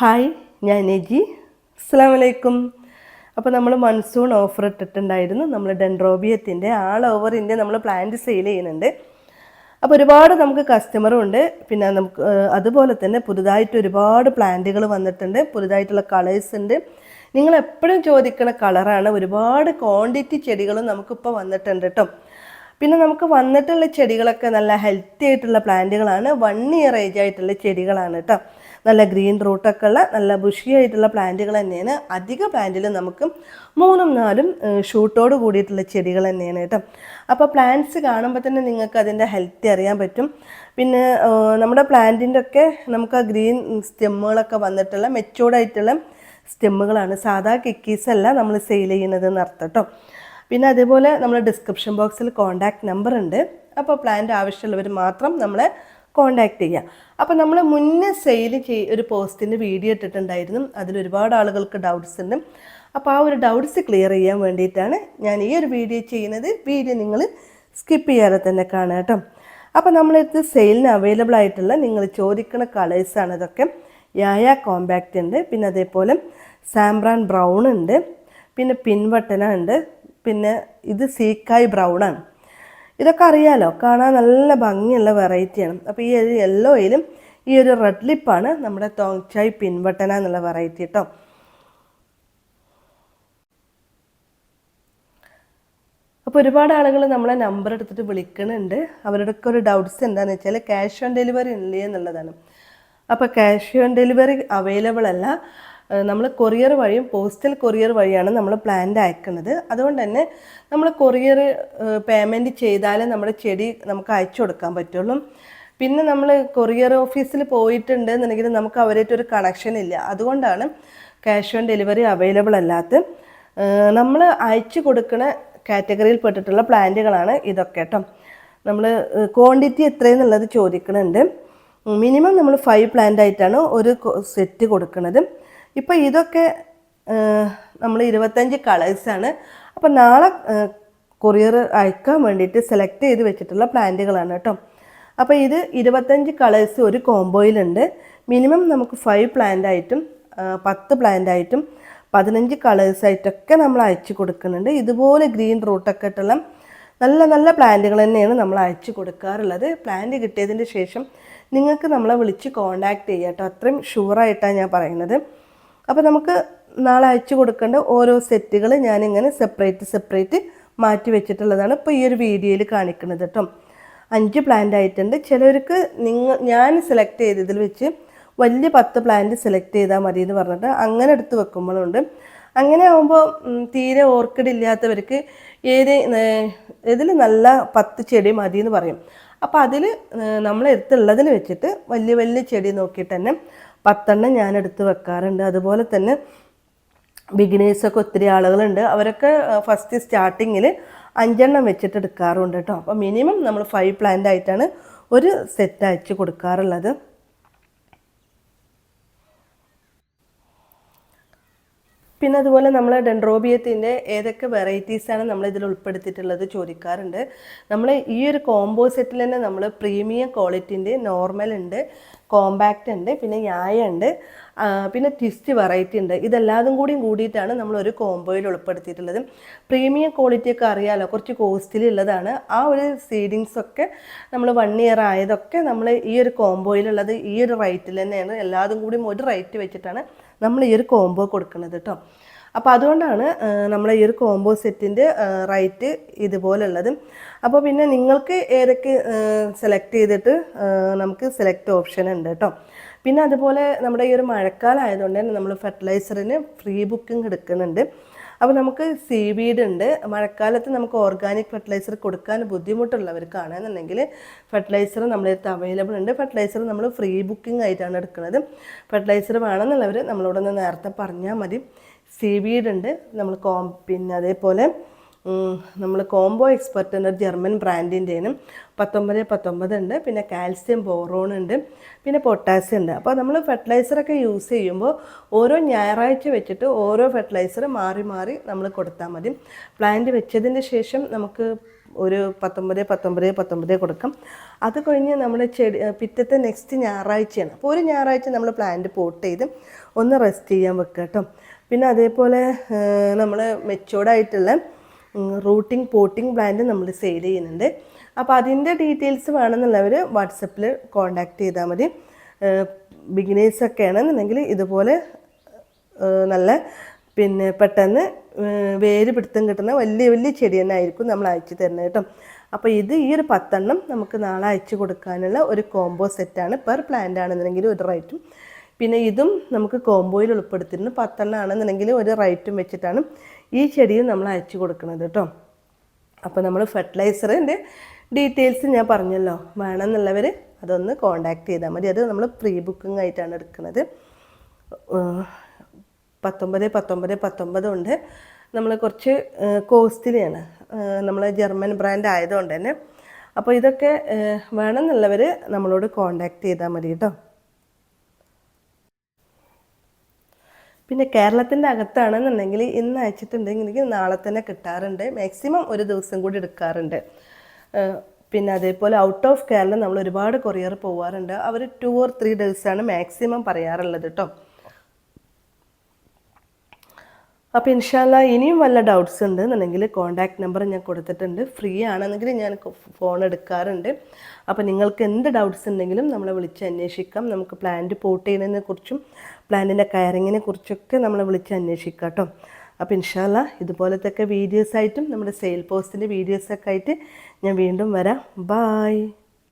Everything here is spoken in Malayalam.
ഹായ് ഞാൻ എജി അസ്സാം വലൈക്കും അപ്പോൾ നമ്മൾ മൺസൂൺ ഓഫർ ഇട്ടിട്ടുണ്ടായിരുന്നു. നമ്മൾ ഡെൻഡ്രോബിയത്തിന്റെ ആൾ ഓവർ ഇന്ത്യ നമ്മൾ പ്ലാന്റ് സെയിൽ ചെയ്യുന്നുണ്ട്. അപ്പോൾ ഒരുപാട് നമുക്ക് കസ്റ്റമറും ഉണ്ട്. പിന്നെ നമുക്ക് അതുപോലെ തന്നെ പുതുതായിട്ട് ഒരുപാട് പ്ലാന്റുകൾ വന്നിട്ടുണ്ട്. പുതുതായിട്ടുള്ള കളേഴ്സ് ഉണ്ട്. നിങ്ങൾ എപ്പോഴും ചോദിക്കുന്ന കളറാണ് ഒരുപാട് ക്വാണ്ടിറ്റി ചെടികളും നമുക്കിപ്പോൾ വന്നിട്ടുണ്ട് കേട്ടോ പിന്നെ നമുക്ക് വന്നിട്ടുള്ള ചെടികളൊക്കെ നല്ല ഹെൽത്തി ആയിട്ടുള്ള പ്ലാന്റുകളാണ്. വൺ ഇയർ ഏജ് ആയിട്ടുള്ള ചെടികളാണ് കേട്ടോ നല്ല ഗ്രീൻ റൂട്ടൊക്കെ ഉള്ള നല്ല ബുഷി ആയിട്ടുള്ള പ്ലാന്റുകൾ തന്നെയാണ്. അധിക പ്ലാന്റിലും നമുക്ക് മൂന്നും നാലും ഷൂട്ടോട് കൂടിയിട്ടുള്ള ചെടികൾ തന്നെയാണ് കേട്ടോ അപ്പോൾ പ്ലാന്റ്സ് കാണുമ്പോൾ തന്നെ നിങ്ങൾക്ക് അതിന്റെ ഹെൽത്തി അറിയാൻ പറ്റും. പിന്നെ നമ്മുടെ പ്ലാന്റിന്റെ ഒക്കെ നമുക്ക് ആ ഗ്രീൻ സ്റ്റെമ്മുകളൊക്കെ വന്നിട്ടുള്ള മെച്ചൂർഡായിട്ടുള്ള സ്റ്റെമ്മുകളാണ് സാധാ കിക്കീസ് അല്ല നമ്മൾ സെയിൽ ചെയ്യുന്നത് എന്നർത്ഥം കേട്ടോ പിന്നെ അതേപോലെ നമ്മൾ ഡിസ്ക്രിപ്ഷൻ ബോക്സിൽ കോൺടാക്ട് നമ്പർ ഉണ്ട്. അപ്പോൾ പ്ലാന്റ് ആവശ്യമുള്ളവർ മാത്രം നമ്മളെ കോൺടാക്ട് ചെയ്യുക അപ്പോൾ നമ്മൾ മുന്നേ സെയിൽ ചെയ് ഒരു പോസ്റ്റിന്റെ വീഡിയോ ഇട്ടിട്ടുണ്ടായിരുന്നു. അതിൽ ഒരുപാട് ആളുകൾക്ക് ഡൗട്ട്സ് ഉണ്ട്. അപ്പോൾ ആ ഒരു ഡൗട്ട്സ് ക്ലിയർ ചെയ്യാൻ വേണ്ടിയിട്ടാണ് ഞാൻ ഈ ഒരു വീഡിയോ ചെയ്യുന്നത്. വീഡിയോ നിങ്ങൾ സ്കിപ്പ് ചെയ്യാതെ തന്നെ കാണുക കേട്ടോ. അപ്പോൾ നമ്മളിത് സെയിലിന് അവൈലബിൾ ആയിട്ടുള്ള നിങ്ങൾ ചോദിക്കുന്ന കളേഴ്സാണ് ഇതൊക്കെ. യായ കോമ്പാക്റ്റ് ഉണ്ട്. പിന്നെ അതേപോലെ സാംബ്രാൻ ബ്രൗൺ ഉണ്ട്. പിന്നെ പിൻവട്ടന ഉണ്ട്. പിന്നെ ഇത് സീക്കായ് ബ്രൗൺ ആണ് ഇതൊക്കെ അറിയാലോ? കാണാൻ നല്ല ഭംഗിയുള്ള വെറൈറ്റിയാണ്. അപ്പോൾ ഈ ഒരു യെല്ലോയിലും ഈ ഒരു റെഡ് ലിപ്പാണ് നമ്മുടെ തോങ്ചായ് പിൻവട്ടന എന്നുള്ള വെറൈറ്റി കേട്ടോ അപ്പോൾ ഒരുപാട് ആളുകൾ നമ്മളെ നമ്പർ എടുത്തിട്ട് വിളിക്കുന്നുണ്ട് അവരുടെയൊക്കെ ഒരു ഡൗട്ട്സ് എന്താണെന്ന് വെച്ചാൽ ക്യാഷ് ഓൺ ഡെലിവറി ഇല്ലേ എന്നുള്ളതാണ്. അപ്പോൾ ക്യാഷ് ഓൺ ഡെലിവറി അവൈലബിൾ അല്ല. നമ്മൾ കൊറിയർ വഴിയും പോസ്റ്റൽ കൊറിയർ വഴിയാണ് നമ്മൾ പ്ലാന്റ് അയക്കുന്നത്. അതുകൊണ്ട് തന്നെ നമ്മൾ കൊറിയർ പേയ്മെന്റ് ചെയ്താലേ നമ്മുടെ ചെടി നമുക്ക് അയച്ചു കൊടുക്കാൻ പറ്റുള്ളൂ. പിന്നെ നമ്മൾ കൊറിയർ ഓഫീസിൽ പോയിട്ടുണ്ട് എന്നുണ്ടെങ്കിൽ നമുക്ക് അവരായിട്ട് ഒരു കണക്ഷൻ ഇല്ല. അതുകൊണ്ടാണ് ക്യാഷ് ഓൺ ഡെലിവറി അവൈലബിൾ അല്ലാത്ത നമ്മൾ അയച്ചു കൊടുക്കുന്ന കാറ്റഗറിയിൽ പെട്ടിട്ടുള്ള പ്ലാന്റുകളാണ് ഇതൊക്കെ കേട്ടോ നമ്മൾ ക്വാണ്ടിറ്റി എത്രയെന്നുള്ളത് ചോദിക്കുന്നുണ്ട് മിനിമം നമ്മൾ ഫൈവ് പ്ലാന്റ് ആയിട്ടാണ് ഒരു സെറ്റ് കൊടുക്കുന്നത് ഇപ്പോൾ ഇതൊക്കെ നമ്മൾ ഇരുപത്തഞ്ച് കളേഴ്സാണ് അപ്പോൾ നാളെ കൊറിയർ അയക്കാൻ വേണ്ടിയിട്ട് സെലക്ട് ചെയ്ത് വെച്ചിട്ടുള്ള പ്ലാന്റുകളാണ് കേട്ടോ. അപ്പോൾ ഇത് ഇരുപത്തഞ്ച് കളേഴ്സ് ഒരു കോംബോയിലുണ്ട് മിനിമം നമുക്ക് ഫൈവ് പ്ലാന്റ് ആയിട്ടും പത്ത് പ്ലാന്റ് ആയിട്ടും പതിനഞ്ച് കളേഴ്സായിട്ടൊക്കെ നമ്മൾ അയച്ചു കൊടുക്കുന്നുണ്ട്. ഇതുപോലെ ഗ്രീൻ റൂട്ടൊക്കെ ഇട്ടുള്ള നല്ല നല്ല പ്ലാന്റുകൾ തന്നെയാണ് നമ്മൾ അയച്ചു കൊടുക്കാറുള്ളത്. പ്ലാന്റ് കിട്ടിയതിന് ശേഷം നിങ്ങൾക്ക് നമ്മളെ വിളിച്ച് കോണ്ടാക്ട് ചെയ്യാം കേട്ടോ. അത്രയും ഷുവറായിട്ടാണ് ഞാൻ പറയുന്നത്. അപ്പോൾ നമുക്ക് നാളെ അയച്ചു കൊടുക്കേണ്ട ഓരോ സെറ്റുകൾ ഞാനിങ്ങനെ സെപ്പറേറ്റ് സെപ്പറേറ്റ് മാറ്റി വെച്ചിട്ടുള്ളതാണ് ഇപ്പോൾ ഈ ഒരു വീഡിയോയിൽ കാണിക്കുന്നത് കേട്ടോ. അഞ്ച് പ്ലാന്റ് ആയിട്ടുണ്ട്. ചിലവർക്ക് നിങ്ങൾ ഞാൻ സെലക്ട് ചെയ്തതിൽ വെച്ച് വലിയ പത്ത് പ്ലാന്റ് സെലക്ട് ചെയ്താൽ മതി എന്ന് പറഞ്ഞിട്ട് അങ്ങനെ എടുത്ത് വെക്കുമ്പോഴുണ്ട്. അങ്ങനെ ആകുമ്പോൾ തീരെ ഓർക്കിഡ് ഇല്ലാത്തവർക്ക് ഏത് ഇതിൽ നല്ല പത്ത് ചെടി മതി എന്ന് പറയും. അപ്പോൾ അതിൽ നമ്മൾ അടുത്തുള്ളതിൽ വെച്ചിട്ട് വലിയ വലിയ ചെടി നോക്കിയിട്ട് തന്നെ പത്തെണ്ണം ഞാൻ എടുത്ത് വെക്കാറുണ്ട്. അതുപോലെ തന്നെ ബിഗിനേഴ്സൊക്കെ ഒത്തിരി ആളുകളുണ്ട്. അവരൊക്കെ ഫസ്റ്റ് സ്റ്റാർട്ടിങ്ങിൽ അഞ്ചെണ്ണം വെച്ചിട്ട് എടുക്കാറുണ്ട് കേട്ടോ. അപ്പോൾ മിനിമം നമ്മൾ ഫൈവ് പ്ലാന്റ് ആയിട്ടാണ് ഒരു സെറ്റ് അയച്ച് കൊടുക്കാറുള്ളത്. പിന്നെ അതുപോലെ നമ്മൾ ഡെൻഡ്രോബിയത്തിന്റെ ഏതൊക്കെ വെറൈറ്റീസാണ് നമ്മൾ ഇതിൽ ഉൾപ്പെടുത്തിയിട്ടുള്ളത് ചോദിക്കാറുണ്ട്. നമ്മൾ ഈ ഒരു കോംബോ സെറ്റിൽ തന്നെ നമ്മൾ പ്രീമിയം ക്വാളിറ്റിന്റെ നോർമൽ ഉണ്ട്. കോമ്പാക്റ്റ് ഉണ്ട് പിന്നെ യായ ഉണ്ട് പിന്നെ ട്വിസ്റ്റ് വെറൈറ്റി ഉണ്ട്. ഇതെല്ലാതും കൂടിയും കൂടിയിട്ടാണ് നമ്മൾ ഒരു കോംബോയിൽ ഉൾപ്പെടുത്തിയിട്ടുള്ളത് പ്രീമിയം ക്വാളിറ്റിയൊക്കെ അറിയാലോ കുറച്ച് കോസ്റ്റ്ലി ഉള്ളതാണ്. ആ ഒരു സീഡിങ്സ് ഒക്കെ നമ്മൾ വൺ ഇയർ ആയതൊക്കെ നമ്മൾ ഈ ഒരു കോംബോയിലുള്ളത് ഈ ഒരു റേറ്റിൽ തന്നെയാണ്. എല്ലാതും കൂടിയും ഒരു റേറ്റ് വെച്ചിട്ടാണ് നമ്മൾ ഈ ഒരു കോംബോ കൊടുക്കുന്നത് കേട്ടോ അപ്പോൾ അതുകൊണ്ടാണ് നമ്മൾ ഈ ഒരു കോംബോ സെറ്റിന്റെ റൈറ്റ് ഇതുപോലുള്ളത്. അപ്പോൾ പിന്നെ നിങ്ങൾക്ക് ഏതൊക്കെ സെലക്ട് ചെയ്തിട്ട് നമുക്ക് സെലക്ട് ഓപ്ഷൻ ഉണ്ട് കേട്ടോ പിന്നെ അതുപോലെ നമ്മുടെ ഈ ഒരു മഴക്കാലം ആയതുകൊണ്ട് തന്നെ നമ്മൾ ഫെർട്ടിലൈസറിന് ഫ്രീ ബുക്കിംഗ് എടുക്കുന്നുണ്ട്. അപ്പോൾ നമുക്ക് സീവീഡ് ഉണ്ട്. മഴക്കാലത്ത് നമുക്ക് ഓർഗാനിക് ഫെർട്ടിലൈസർ കൊടുക്കാൻ ബുദ്ധിമുട്ടുള്ളവർക്കാണെന്നുണ്ടെങ്കിൽ ഫെർട്ടിലൈസർ നമ്മുടെ അടുത്ത് അവൈലബിൾ ഉണ്ട്. ഫെർട്ടിലൈസർ നമ്മൾ ഫ്രീ ബുക്കിംഗ് ആയിട്ടാണ് എടുക്കുന്നത്. ഫെർട്ടിലൈസർ വേണമെന്നുള്ളവർ നമ്മളോടൊന്ന് നേരത്തെ പറഞ്ഞാൽ മതി. സീവീഡ് ഉണ്ട് നമ്മൾ കോം പിന്നെ അതേപോലെ നമ്മൾ കോംബോ എക്സ്പെർട്ട് എന്നൊരു ജർമ്മൻ ബ്രാൻഡിന്റെയും പത്തൊമ്പത് പത്തൊമ്പത് ഉണ്ട്. പിന്നെ കാൽസ്യം ബോറോൺ ഉണ്ട്. പിന്നെ പൊട്ടാസ്യം ഉണ്ട്. അപ്പോൾ നമ്മൾ ഫെർട്ടിലൈസറൊക്കെ യൂസ് ചെയ്യുമ്പോൾ ഓരോ ഞായറാഴ്ച വെച്ചിട്ട് ഓരോ ഫെർട്ടിലൈസർ മാറി മാറി നമ്മൾ കൊടുത്താൽ മതി. പ്ലാന്റ് വെച്ചതിന് ശേഷം നമുക്ക് ഒരു പത്തൊമ്പത് പത്തൊമ്പത് പത്തൊമ്പത് കൊടുക്കാം. അത് കഴിഞ്ഞ് നമ്മൾ ചെടി പിറ്റത്തെ നെക്സ്റ്റ് ഞായറാഴ്ചയാണ്. അപ്പോൾ ഒരു ഞായറാഴ്ച നമ്മൾ പ്ലാന്റ് പോട്ട് ചെയ്ത് ഒന്ന് റെസ്റ്റ് ചെയ്യാൻ വെക്കുക കേട്ടോ പിന്നെ അതേപോലെ നമ്മൾ മെച്ചോർഡായിട്ടുള്ള റൂട്ടിംഗ് പോട്ടിംഗ് പ്ലാന്റ് നമ്മൾ സെയിൽ ചെയ്യുന്നുണ്ട്. അപ്പോൾ അതിന്റെ ഡീറ്റെയിൽസ് വേണമെന്നുള്ളവർ വാട്സപ്പിൽ കോൺടാക്റ്റ് ചെയ്താൽ മതി. ബിഗിനേഴ്സൊക്കെ ആണെന്നുണ്ടെങ്കിൽ ഇതുപോലെ നല്ല പിന്നെ പെട്ടെന്ന് വേര് പിടുത്തം കിട്ടുന്ന വലിയ വലിയ ചെടി തന്നെ ആയിരിക്കും നമ്മൾ അയച്ചു തരുന്നത് കേട്ടോ അപ്പോൾ ഇത് ഈ ഒരു പത്തെണ്ണം നമുക്ക് നാളെ അയച്ചു കൊടുക്കാനുള്ള ഒരു കോംബോ സെറ്റാണ് പെർ പ്ലാന്റ് ആണെന്നുണ്ടെങ്കിൽ ഒരു റേറ്റും പിന്നെ ഇതും നമുക്ക് കോംബോയിൽ ഉൾപ്പെടുത്തിയിരുന്നു പത്തെണ്ണം ആണെന്നുണ്ടെങ്കിൽ ഒരു റൈറ്റും വെച്ചിട്ടാണ് ഈ ചെടിയും നമ്മൾ അയച്ചു കൊടുക്കുന്നത് കേട്ടോ. അപ്പോൾ നമ്മൾ ഫെർട്ടിലൈസറിന്റെ ഡീറ്റെയിൽസ് ഞാൻ പറഞ്ഞല്ലോ. വേണമെന്നുള്ളവർ അതൊന്ന് കോണ്ടാക്ട് ചെയ്താൽ മതി. അത് നമ്മൾ പ്രീ ബുക്കിംഗ് ആയിട്ടാണ് എടുക്കുന്നത്. പത്തൊമ്പത് പത്തൊമ്പത് ഉണ്ട്. നമ്മൾ കുറച്ച് കോസ്റ്റ്ലിയാണ്. നമ്മൾ ജർമ്മൻ ബ്രാൻഡ് ആയതുകൊണ്ട് തന്നെ. അപ്പോൾ ഇതൊക്കെ വേണമെന്നുള്ളവർ നമ്മളോട് കോണ്ടാക്ട് ചെയ്താൽ മതി കേട്ടോ. പിന്നെ കേരളത്തിന്റെ അകത്താണെന്നുണ്ടെങ്കിൽ ഇന്ന് അയച്ചിട്ടുണ്ടെങ്കിൽ നാളെ തന്നെ കിട്ടാറുണ്ട്. മാക്സിമം ഒരു ദിവസം കൂടി എടുക്കാറുണ്ട്. പിന്നെ അതേപോലെ ഔട്ട് ഓഫ് കേരളം നമ്മൾ ഒരുപാട് കൊറിയർ പോവാറുണ്ട്. അവർ ടു ഓർ ത്രീ ഡേയ്സാണ് മാക്സിമം പറയാറുള്ളത് കേട്ടോ അപ്പോൾ ഇൻഷാല്ല ഇനിയും വല്ല ഡൗട്ട്സ് ഉണ്ട് എന്നുണ്ടെങ്കിൽ കോൺടാക്ട് നമ്പർ ഞാൻ കൊടുത്തിട്ടുണ്ട്. ഫ്രീ ആണെന്നെങ്കിൽ ഞാൻ ഫോൺ എടുക്കാറുണ്ട്. അപ്പോൾ നിങ്ങൾക്ക് എന്ത് ഡൗട്ട്സ് ഉണ്ടെങ്കിലും നമ്മളെ വിളിച്ച് അന്വേഷിക്കാം. നമുക്ക് പ്ലാന്റ് പോട്ട് ചെയ്യുന്നതിനെ കുറിച്ചും പ്ലാന്റിന്റെ കയറിങ്ങിനെ കുറിച്ചൊക്കെ നമ്മളെ വിളിച്ച് അന്വേഷിക്കാം കേട്ടോ അപ്പോൾ ഇൻഷാല്ല ഇതുപോലത്തെ വീഡിയോസ് ആയിട്ടും നമ്മുടെ സെയിൽ പോസ്റ്റിന്റെ വീഡിയോസൊക്കെ ആയിട്ട് ഞാൻ വീണ്ടും വരാം. ബായ്